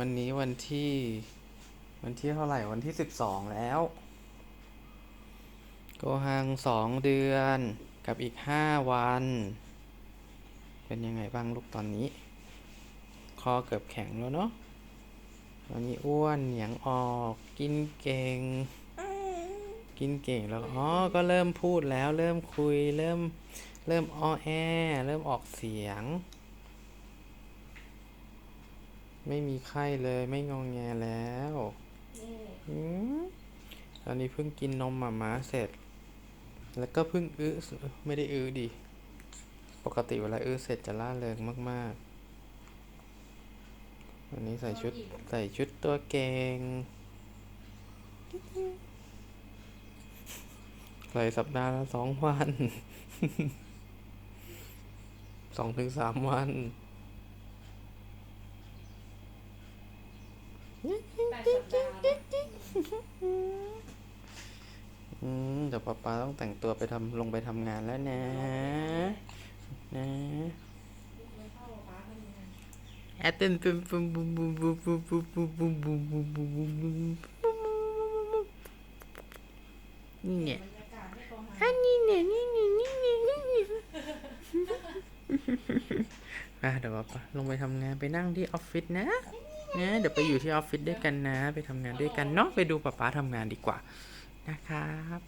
วันนี้วันที่ วันที่เท่าไหร่วันที่สิบสองแล้ว โกหังสองเดือนกับอีกห้าวัน เป็นยังไงบ้างลูกตอนนี้ คอเกือบแข็งแล้วเนาะตอนนี้อ้วนเหนียงออกกินเก่ง กินเก่งแล้วอ๋อก็เริ่มพูดแล้ว เริ่มคุยเริ่มเริ่มอ้อแอ เริ่มออกเสียง ไม่มีไข้เลยไม่งองแงแล้วอืมตอนนี้เพิ่งกินนมหมาม้าเสร็จ แล้วก็เพิ่งอื้อไม่ได้อื้อดิ ปกติเวลาอื้อเสร็จจะล่าเริงมากๆ วันนี้ใส่ชุดใส่ชุดตัวเก่งใส่สัปดาห์ละสองวัน สองถึงสามวัน แปดสัปดาห์นะ อืม เดี๋ยวป๊าป๊าต้องแต่งตัวไปทำลงไปทำงานแล้วนะ นะไม่เข้าป้าทำงานแอตเทนปุมปุมปุมปุมปุมปุมปุมปุมปุมปุมปุมปุมปุมปุมนี่เนี่ยบรรยากาศไม่ตรงหาอันนี้เนี่ยนี่นี่นี่นี่นี่นี่อะเดี๋ยวป๊าป๊าลงไปทำงานไปนั่งที่ออฟฟิศนะ นะเดี๋ยวไปอยู่ที่ออฟฟิศด้วยกันนะ ไปทำงานด้วยกันเนาะไปดูป๊าป๊าทำงานดีกว่านะครับ